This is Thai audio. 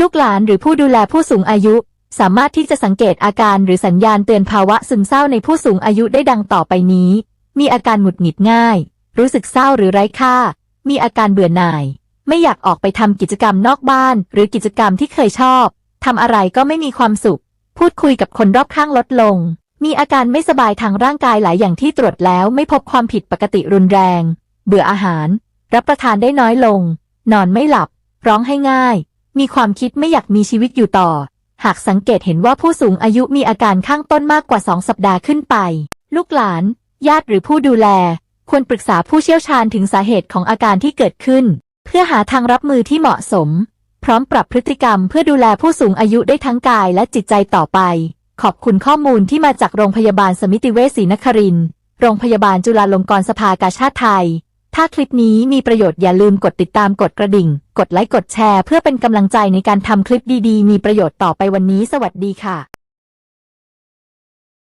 ลูกหลานหรือผู้ดูแลผู้สูงอายุ สามารถที่จะสังเกตอาการหรือสัญญาณเตือนภาวะซึมเศร้าในผู้สูงอายุได้ดังต่อไปนี้ มีอาการหงุดหงิดง่าย รู้สึกเศร้าหรือไร้ค่า มีอาการเบื่อหน่าย ไม่อยากออกไปทำกิจกรรมนอกบ้าน หรือกิจกรรมที่เคยชอบทำอะไรก็ไม่มีความสุข พูดคุยกับคนรอบข้างลดลง มีอาการไม่สบายทางร่างกายหลายอย่างที่ตรวจแล้วไม่พบความผิดปกติรุนแรง เบื่ออาหาร รับประทานได้น้อยลง นอนไม่หลับ ร้องให้ง่าย มีความคิดไม่อยากมีชีวิตอยู่ต่อ หากสังเกตเห็นว่าผู้สูงอายุมีอาการข้างต้นมากกว่า2สัปดาห์ขึ้นไป ลูกหลาน ญาติหรือผู้ดูแล ควรปรึกษาผู้เชี่ยวชาญถึงสาเหตุของอาการที่เกิดขึ้น เพื่อหาทางรับมือที่เหมาะสม พร้อมปรับพฤติกรรมเพื่อดูแลผู้สูงอายุได้ทั้งกายและจิตใจต่อไป ขอบคุณข้อมูลที่มาจากโรงพยาบาลสมิติเวชศรีนครินทร์โรงพยาบาลจุฬาลงกรณ์สภากาชาติไทย ถ้าคลิปนี้มีประโยชน์อย่าลืมกดติดตามกดกระดิ่ง กดไลค์กดแชร์เพื่อเป็นกำลังใจในการทำคลิปดีๆ มีประโยชน์ต่อไปวันนี้สวัสดีค่ะ